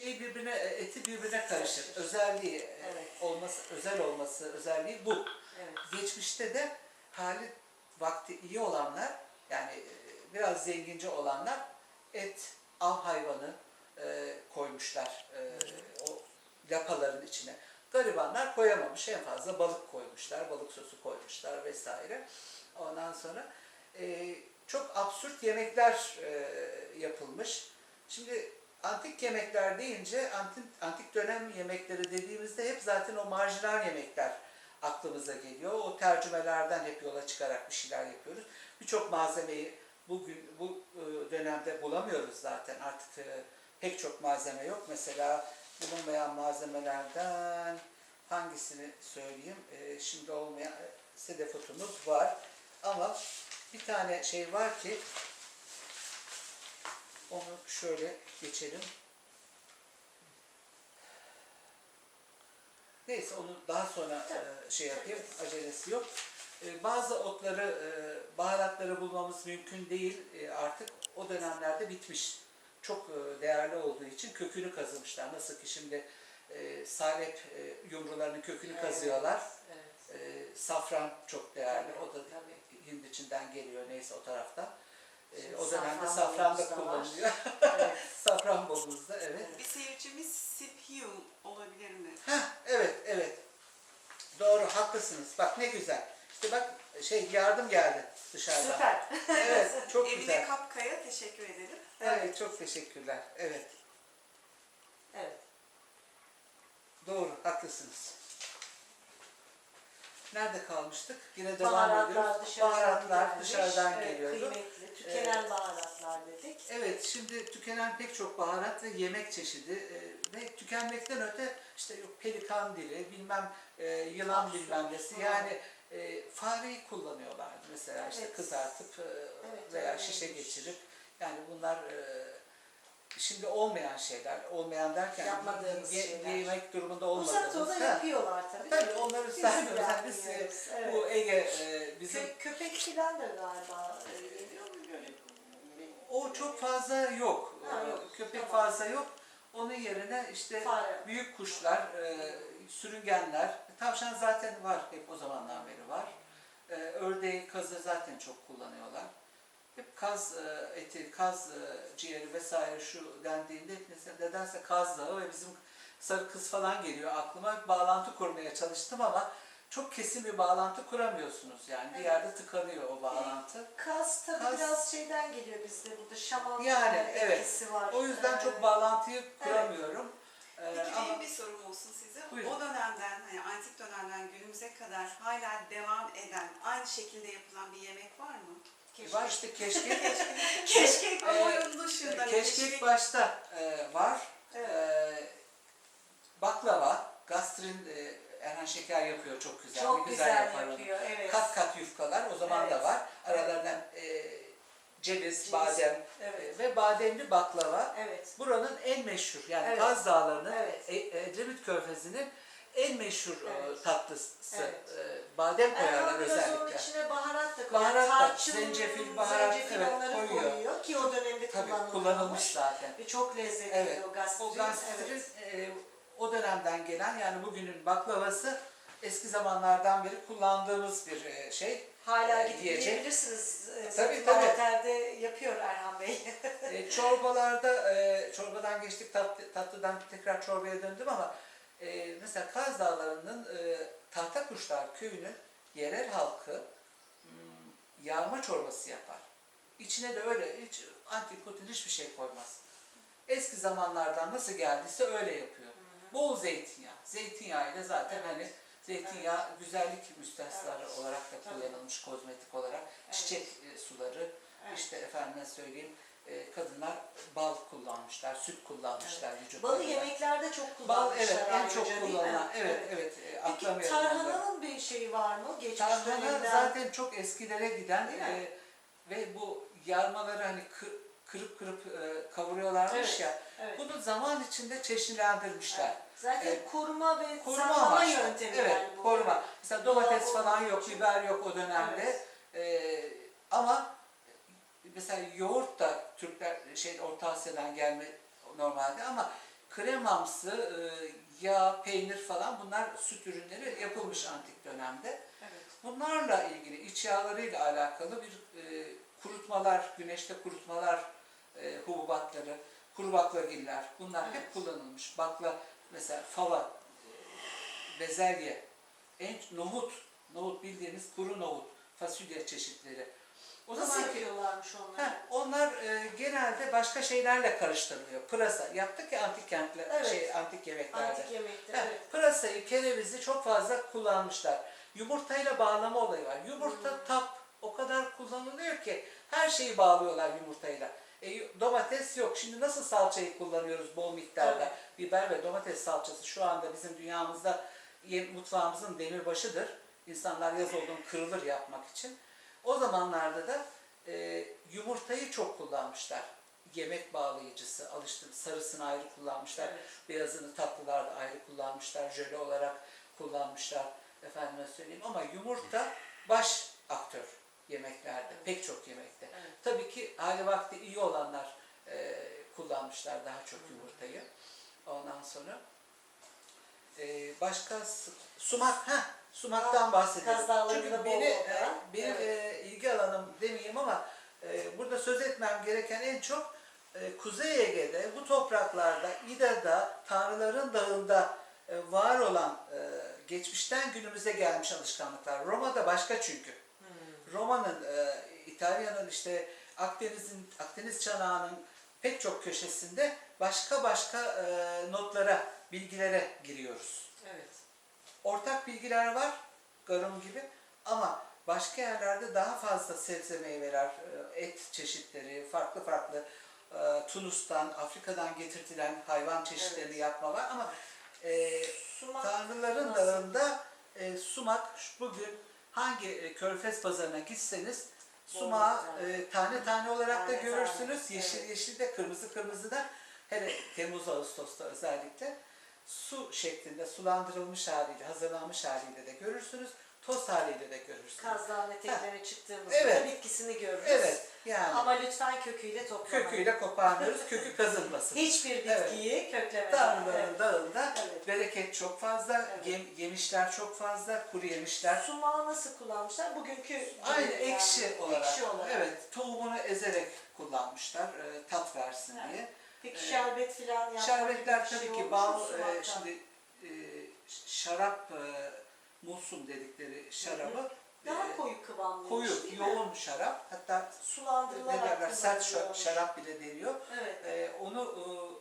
şey birbirine eti birbirine karışır. Özelliği e, Evet. olması, özel olması özelliği bu. Evet. Geçmişte de hali vakti iyi olanlar yani e, biraz zengince olanlar et, av hayvanı e, koymuşlar e, o lapaların içine. Garibanlar koyamamış. En fazla balık koymuşlar, balık sosu koymuşlar vesaire. Ondan sonra e, çok absürt yemekler e, yapılmış. Şimdi antik yemekler deyince antik, antik dönem yemekleri dediğimizde hep zaten o marjinal yemekler aklımıza geliyor. O tercümelerden hep yola çıkarak bir şeyler yapıyoruz. Birçok malzemeyi bugün bu e, dönemde bulamıyoruz zaten. Artık e, pek çok malzeme yok. Mesela bulunmayan malzemelerden hangisini söyleyeyim? E, Şimdi olmayan sedefotumuz var. Ama bir tane şey var ki onu şöyle geçelim. Neyse onu daha sonra e, şey yapayım. Acelesi yok. E, Bazı otları, e, baharatları bulmamız mümkün değil e, artık. O dönemlerde bitmiş. Çok e, değerli olduğu için kökünü kazımışlar. Nasıl ki şimdi e, salep e, yumrularının kökünü Evet. kazıyorlar. Evet. E, Safran çok değerli. O da Tabii. Hind içinden geliyor neyse o tarafta. E, Şimdi O dönemde safran da kullanılıyor. Evet. safran bolumuzda evet. Bir seyircimiz Siphium olabilir mi? Heh, evet, evet. Doğru, haklısınız. Bak ne güzel. İşte bak şey yardım geldi dışarıdan. Süper. Evet, çok Emine güzel. Kapkaya teşekkür edelim. Evet, çok teşekkürler. Evet, Evet. doğru, haklısınız. Nerede kalmıştık? Yine devam Baharatlar ediyoruz. dışarıdan Baharatlar gelmiş. dışarıdan geliyordu. Kıymetli, tükenen baharatlar dedik. Evet, şimdi tükenen pek çok baharat ve yemek çeşidi e, ve tükenmekten öte işte yok pelikan dili, bilmem e, yılan Absürt. bilmem nesi yani e, fareyi kullanıyorlardı mesela işte Evet. kızartıp e, Evet, veya şişe geçirip yani bunlar e, şimdi olmayan şeyler, olmayan derken Yapmadığımız ye- şeyler. yemek durumunda Uzak olmadığımız. doğuda Ha, yapıyorlar tabii. Tabii onları saymıyoruz. Yani biz e, evet. bu Ege e, bizim Kö- köpek filan da galiba e, geliyor mu böyle? O çok fazla yok. Ha, Ee, yok. Köpek Tamam. fazla yok. Onun yerine işte Fare. büyük kuşlar, e, sürüngenler, tavşan zaten var, hep o zamandan beri var. E, ördeği, kazı zaten çok kullanıyorlar. Hep kaz e, eti, kaz e, ciğeri vesaire şu dendiğinde hep mesela nedense kaz dağı ve bizim sarı kız falan geliyor aklıma. Bağlantı kurmaya çalıştım ama çok kesin bir bağlantı kuramıyorsunuz yani. Bir Evet. yerde tıkanıyor o bağlantı. Kaz tabii Kaz- biraz şeyden geliyor bizde burada şaman Yani, e, evet. etkisi var. O yüzden Ee, çok bağlantıyı kuramıyorum. Ee, Peki ama benim bir sorum olsun size. Buyurun. O dönemden, hani antik dönemden günümüze kadar hala devam eden, aynı şekilde yapılan bir yemek var mı? Keşke- var işte keşkek. Keşkek ama Ee, oyun dışında. keşkek başta e, var. Evet. Ee, baklava, gastrin e, Erhan Şeker yapıyor çok güzel. çok bir güzel, yapar onu. yapıyor. Evet. Kat kat yufkalar o zaman Evet. da var. Aralarından e, ceviz, Ceviz. badem Evet. e, ve bademli baklava. Evet. Buranın en meşhur yani Evet. Kaz Dağları'nın Evet. E- Edremit Körfezi'nin en meşhur e, Evet. tatlısı. Evet. E, badem koyarlar Erhan biraz onun özellikle. içine baharat da koyuyor. Baharat da, Tarçın, zencefil, baharat, zencefil evet, onları koyuyor. koyuyor. ki o dönemde Tabii kullanılmış. kullanılmış zaten. Ve çok lezzetli Evet. o gastrin. O gastrin evet. e, o dönemden gelen yani bugünün baklavası eski zamanlardan beri kullandığımız bir e, şey. Hala e, gidip yiyecek. yiyebilirsiniz. Ee, Tabii, Zeytin tabii. Yapıyor Erhan Bey. E, çorbalarda, e, çorbadan geçtik tatlı, tatlıdan tekrar çorbaya döndüm ama e, mesela Kaz Dağları'nın e, Tahtakuşlar köyünün yerel halkı hmm, yağma çorbası yapar. İçine de öyle hiç antikotin hiçbir şey koymaz. Eski zamanlardan nasıl geldiyse öyle yapıyor. Bol zeytinyağı. Zeytinyağı ile zaten Evet. hani zeytinyağı güzellik müstehsları Evet. olarak da Tabii. kullanılmış kozmetik olarak. Evet. Çiçek e, suları, Evet. işte efendime söyleyeyim e, kadınlar bal kullanmışlar, süt kullanmışlar Balı vücutlarına. yemeklerde çok Bal kullanmışlar. evet en çok kullanılan. Evet evet, e, Peki tarhananın bir şeyi var mı? Geçmiş Tarhana dönemden. zaten çok eskilere giden Değil mi? e, ve bu yarmaları hani kı- kırıp kırıp e, kavuruyorlarmış Evet, ya. Evet. Bunu zaman içinde çeşnilendirmişler. Evet. Zaten Evet. koruma ve Koruma saklama yöntemi Evet, yani bu. koruma. Mesela domates Doğal falan yok, biber yok o dönemde. Evet. Ee, ama mesela yoğurt da Türkler şey Orta Asya'dan gelme normalde ama kremamsı, e, yağ, peynir falan bunlar süt ürünleri yapılmış antik dönemde. Evet. Bunlarla ilgili, iç yağlarıyla alakalı bir e, kurutmalar, güneşte kurutmalar, e, hububatları, kuru baklagiller bunlar Evet. hep kullanılmış. Bakla mesela fava, bezelye, en nohut, nohut bildiğimiz kuru nohut, fasulye çeşitleri. O Nasıl zamanki- yapıyorlarmış onları? Heh, onlar e, genelde başka şeylerle karıştırılıyor. Pırasa yaptık ya antik kentler, Evet. şey antik yemeklerde. Antik yemekte Heh, evet. Pırasayı, kerevizi çok fazla kullanmışlar. Yumurtayla bağlama olayı var. Yumurta Hmm. tap o kadar kullanılıyor ki her şeyi bağlıyorlar yumurtayla. E, domates yok. Şimdi nasıl salçayı kullanıyoruz bol miktarda? Tabii. Biber ve domates salçası şu anda bizim dünyamızda mutfağımızın demirbaşıdır. İnsanlar yaz olduğunu kırılır yapmak için. O zamanlarda da e, yumurtayı çok kullanmışlar. Yemek bağlayıcısı, alıştım. Sarısını ayrı kullanmışlar. Evet. Beyazını tatlılarda ayrı kullanmışlar. Jöle olarak kullanmışlar. Efendime söyleyeyim. Ama yumurta baş aktör yemeklerde. Pek çok yemekte. Evet. Tabii ki hali vakti iyi olanlar e, kullanmışlar daha çok yumurtayı. Ondan sonra e, başka sumak ha sumaktan bahsedelim. Çünkü beni, e, benim e, ilgi alanım demeyeyim ama e, burada söz etmem gereken en çok e, Kuzey Ege'de bu topraklarda İda'da Tanrıların Dağı'nda e, var olan e, geçmişten günümüze gelmiş alışkanlıklar. Roma'da başka çünkü. Hmm. Roma'nın, e, İtalya'nın işte Akdeniz'in, Akdeniz çanağının pek çok köşesinde başka başka e, notlara, bilgilere giriyoruz. Evet. Ortak bilgiler var, garum gibi ama başka yerlerde daha fazla sebze meyveler, e, et çeşitleri, farklı farklı e, Tunus'tan, Afrika'dan getirtilen hayvan çeşitlerini Evet. yapma var ama e, Sumak Tanrıların nasıl? dağında e, sumak bugün hangi e, körfez pazarına gitseniz sumağı e, tane tane olarak da Tane görürsünüz. tane, Yeşil evet. yeşil de kırmızı kırmızı da hele Temmuz Ağustos'ta özellikle su şeklinde sulandırılmış haliyle hazırlanmış haliyle de görürsünüz. Toz haliyle de görürsünüz. Kaz Dağı'nın eteklerine çıktığımızda Evet. bitkisini görürüz. Evet yani Ama lütfen köküyle toplamayın. köküyle koparmıyoruz. Kökü kazınmasın. Hiçbir Evet. bitkiyi köklemeden. Tanrıların Evet. dağında Evet. bereket çok fazla, Evet. yem- yemişler çok fazla, kuru yemişler Sumağı nasıl kullanmışlar? Bugünkü Aynı yani. ekşi olarak. Ekşi olarak. Evet, tohumunu ezerek kullanmışlar e, tat versin Evet. diye. Peki şerbet filan yapmak Şerbetler gibi bir şey tabii olmuş ki mu bal, e, sumaktan? şimdi e, şarap, e, mulsum dedikleri şarabı Daha e, koyu kıvamlıymış koyu, yoğun şarap, hatta ne Sulandırılarak derler, sert şa- kullanılıyormuş. şarap bile deniyor. Evet. E, onu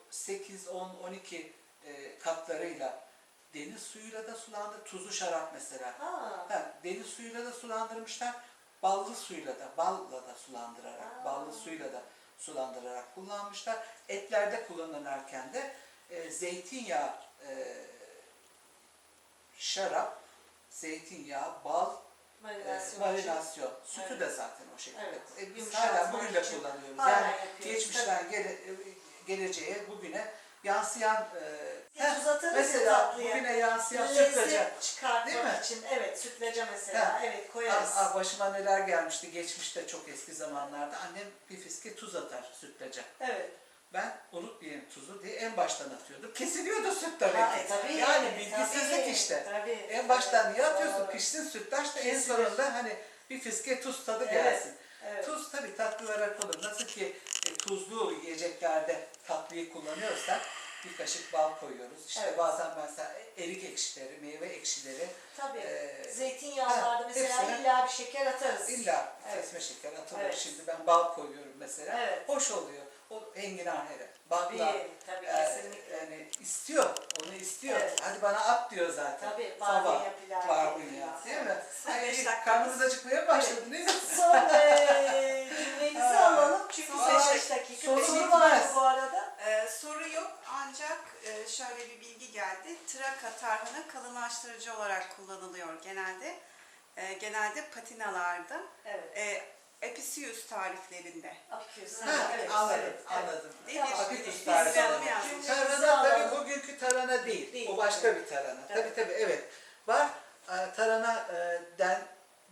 e, 8, 10, 12 e, katlarıyla deniz suyuyla da sulandır, tuzlu şarap mesela. Ha. Ha, deniz suyuyla da sulandırmışlar, ballı suyla da, balla da sulandırarak, Aa. ballı suyla da sulandırarak kullanmışlar. Etlerde kullanırlarken de e, zeytinyağı, e, şarap, zeytinyağı, bal, e, Marinasyon. marinasyon. Sütü Evet. de zaten o şekilde. Evet. E, biz hala bugün de kullanıyoruz. Hala yani yapıyoruz, geçmişten gele, e, geleceğe, bugüne yansıyan e, Heh, atarız ya mesela tatlıya. bugüne yansıyan sütlaca. Lezzet Değil mi? çıkartmak için. Evet sütlaca mesela. Ha. Evet koyarız. Aa, aa, başıma neler gelmişti geçmişte çok eski zamanlarda. Annem bir fiske tuz atar sütlaca. Evet. Ben unutmayayım tuzu diye en baştan atıyordum. Kesiliyordu süt tabii Ha, ki. e, tabii. yani bilgisizlik Tabii, işte. Tabii. En baştan niye atıyorsun? Doğru. Pişsin sütlaç da en Kesilir. sonunda hani bir fiske tuz tadı Evet, gelsin. Evet. Tuz tabii tatlılara konur. Nasıl ki e, tuzlu yiyeceklerde tatlıyı kullanıyorsak bir kaşık bal koyuyoruz. İşte Evet. bazen mesela erik ekşileri, meyve ekşileri Tabii. e, Zeytinyağlarda ha, mesela hepsine- illa bir şeker atarız. İlla Evet. kesme şeker atılır. Evet. Şimdi ben bal koyuyorum mesela. Evet. Hoş oluyor. O enginar hele. Tabii, Bakla. tabii e, kesinlikle. yani istiyor. Onu istiyor. Evet. Hadi bana at diyor zaten. Tabii, barbunya pilav. Barbunya. Değil mi? Evet. Dakika. karnımız acıkmaya başladı değil mi? Son cümlenizi alalım çünkü Son son beş 5 dakika. Soru var bu arada? Ee, soru yok ancak e, şöyle bir bilgi geldi. Traka tarhana kalınlaştırıcı olarak kullanılıyor genelde. E, genelde patinalarda. Evet. E, Episius tariflerinde. Apiküs. Ha, evet, anladım, anladım. Değil mi? Tamam. Apiküs Biz tarifi. de onu yazdık. Cümlemizi Tarhana tabii bugünkü tarhana değil. Değil, O başka evet. bir tarhana. Evet. Tabii tabii evet. Var tarhana e, den,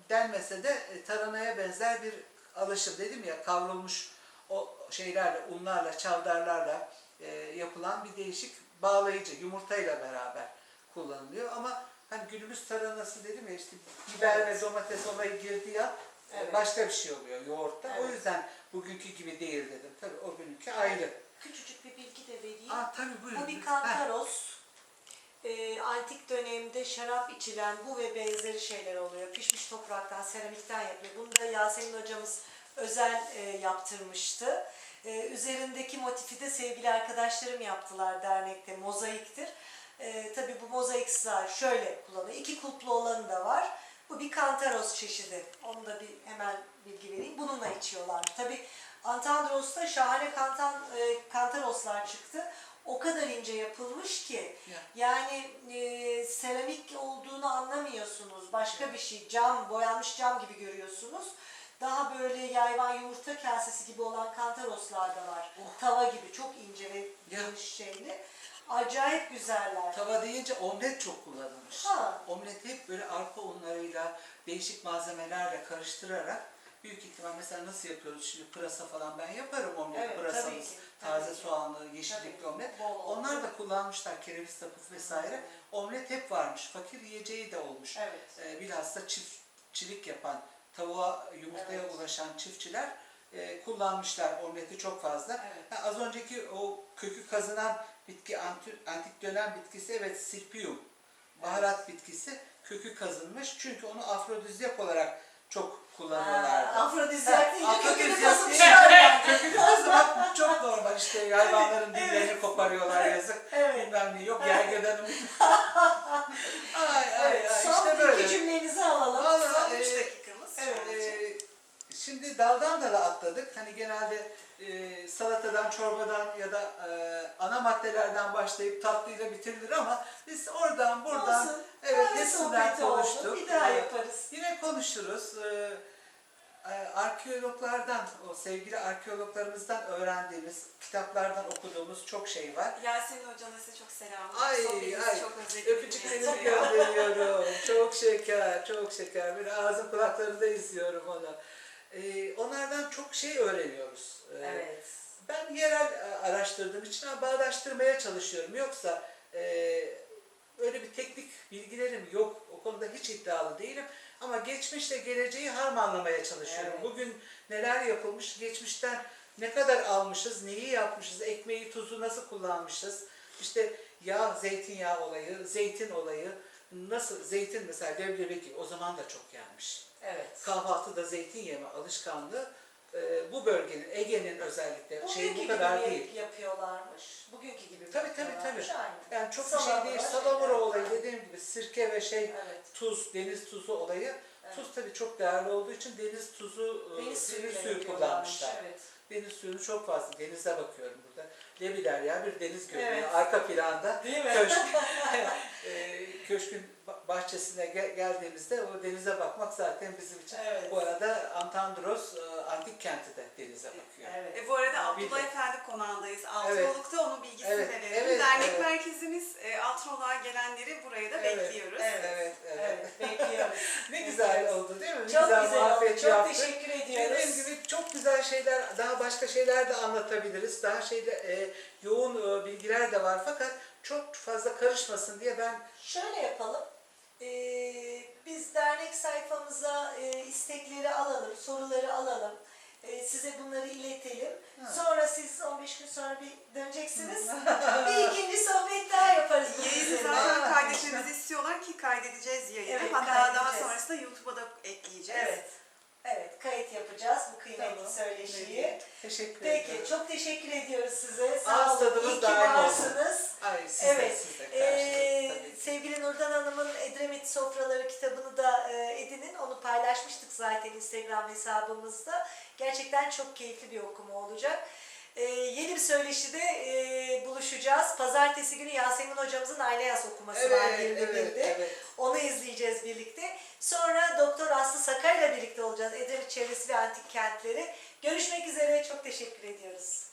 denmese de e, tarhanaya benzer bir alışım dedim ya kavrulmuş o şeylerle, unlarla, çavdarlarla e, yapılan bir değişik bağlayıcı yumurtayla beraber kullanılıyor ama hani günümüz taranası dedim ya işte biber Evet. ve domates olayı girdi ya e, Evet. başka bir şey oluyor yoğurtta. O Evet. yüzden bugünkü gibi değil dedim. Tabii o günkü ayrı. Küçücük bir bilgi de vereyim. Aa tabii buyurun. Bu bir Heh. kantaros. Ee, antik dönemde şarap içilen bu ve benzeri şeyler oluyor. Pişmiş topraktan, seramikten yapıyor. Bunu da Yasemin hocamız özel e, yaptırmıştı. Ee, üzerindeki motifi de sevgili arkadaşlarım yaptılar dernekte. Mozaiktir. Ee, tabii bu mozaik sığar şöyle kullanıyor. İki kulplu olanı da var. Bu bir kantaros çeşidi. Onu da bir hemen bilgi vereyim. Bununla içiyorlar. Tabii Antandros'ta şahane kantan, e, kantaroslar çıktı. O kadar ince yapılmış ki Ya. yani e, seramik olduğunu anlamıyorsunuz. Başka bir şey cam, boyanmış cam gibi görüyorsunuz. Daha böyle yayvan yumurta kasesi gibi olan kantaroslar da var. Oh. Tava gibi çok ince ve geniş şeyli. Acayip güzeller. Tava deyince omlet çok kullanılmış. Ha. Omleti hep böyle arpa unlarıyla, değişik malzemelerle karıştırarak büyük ihtimal mesela nasıl yapıyoruz şimdi pırasa falan ben yaparım omlet, Evet, tabii pırasamız, tabii taze ki. soğanlı, yeşillikli Tabii, omlet. bol. Onlar da kullanmışlar kereviz sapı vesaire. Omlet hep varmış. Fakir yiyeceği de olmuş. Evet. Ee, bilhassa çiftçilik yapan, tavuğa, yumurtaya Evet. ulaşan çiftçiler e, kullanmışlar omleti çok fazla. Evet. Ha, az önceki o kökü kazınan bitki anti- antik dönem bitkisi evet silpium. Baharat bitkisi kökü kazınmış. Çünkü onu afrodizyak olarak çok kullanıyorlardı. Afrodizyak deyince kökünü kazımışlar. kökünü kazımak çok normal işte hayvanların dillerini koparıyorlar yazık. Evet. Bilmem ne yok gergedanım. ay ay Evet, ay son işte iki böyle. cümlenizi alalım. Vallahi, Son 3 dakikamız şu evet. Ee, şimdi daldan dala atladık. Hani genelde e, salatadan, çorbadan ya da e, ana maddelerden başlayıp tatlıyla bitirilir ama biz oradan buradan Olsun. evet Kahve hepsinden sohbeti oldu. konuştuk. Bir daha yaparız. Yine konuşuruz. E, arkeologlardan, o sevgili arkeologlarımızdan öğrendiğimiz, kitaplardan okuduğumuz çok şey var. Yasemin hocanın size çok selamı. Ay Sohbetinizi ay çok öpücüklerimi gönderiyorum. çok şeker, çok şeker. Bir ağzım kulaklarında izliyorum onu. Ee, onlardan çok şey öğreniyoruz. Ee, Evet. Ben yerel e, araştırdığım için bağdaştırmaya çalışıyorum. Yoksa e, öyle bir teknik bilgilerim yok. O konuda hiç iddialı değilim. Ama geçmişle geleceği harmanlamaya çalışıyorum. Evet. Bugün neler yapılmış, geçmişten ne kadar almışız, neyi yapmışız, ekmeği, tuzu nasıl kullanmışız. İşte yağ, zeytinyağı olayı, zeytin olayı, nasıl zeytin mesela leblebi gibi o zaman da çok yenmiş. Evet. Kahvaltıda zeytin yeme alışkanlığı e, bu bölgenin, Ege'nin özellikle Bugünkü şey bu gibi kadar mi değil. yapıyorlarmış. Bugünkü gibi Tabii, tabii, yapıyorlarmış? tabii. Aynı. Yani çok bir şey Salamura değil. şeyler. Salamura olayı dediğim gibi sirke ve şey Evet. tuz, deniz tuzu olayı. Evet. Tuz tabii çok değerli olduğu için deniz tuzu, e, Deniz suyu, suyu kullanmışlar. Evet. Deniz suyunu çok fazla. Denize bakıyorum burada. Lebiler ya bir deniz görünüyor. Evet. Arka planda Değil mi? köşk, e, köşkün bahçesine gel- geldiğimizde o denize bakmak zaten bizim için. Evet. Bu arada Antandros e, antik kenti de denize bakıyor. Evet. E, bu arada Abdullah Bilmiyorum. Efendi konağındayız. Altınoluk'ta onun bilgisini Evet, de verelim. evet, Dernek evet. merkezimiz e, Altınoluk'a gelenleri buraya da Evet, bekliyoruz. Evet. Evet, evet. Evet, bekliyoruz. Ne güzel oldu değil mi? Ne Çok güzel, güzel oldu. Çok yaptık. teşekkür ediyoruz. Dediğim gibi çok güzel şeyler, daha başka şeyler de anlatabiliriz. Daha şeyde e, yoğun e, bilgiler de var fakat çok fazla karışmasın diye ben Şöyle yapalım. Ee, biz dernek sayfamıza e, istekleri alalım, soruları alalım. Ee, size bunları iletelim. Ha. Sonra siz 15 gün sonra bir döneceksiniz. bir ikinci sohbet daha yaparız. Yayını zaten kaydetmemizi istiyorlar ki kaydedeceğiz yayını. Evet, Hatta daha sonrasında YouTube'a da ekleyeceğiz. Evet. Evet, kayıt yapacağız bu kıymetli Tamam. söyleşiyi. teşekkür Peki, ediyorum. çok teşekkür ediyoruz size. Sağ olun. İyi ki varsınız. Sofraları kitabını da e, edinin. Onu paylaşmıştık zaten Instagram hesabımızda. Gerçekten çok keyifli bir okuma olacak. E, yeni bir söyleşide e, buluşacağız. Pazartesi günü Yasemin hocamızın Aynayas okuması evet, var. Yerine evet, evet. Onu izleyeceğiz birlikte. Sonra Doktor Aslı Sakay'la birlikte olacağız. Edremit çevresi ve antik kentleri. Görüşmek üzere. Çok teşekkür ediyoruz.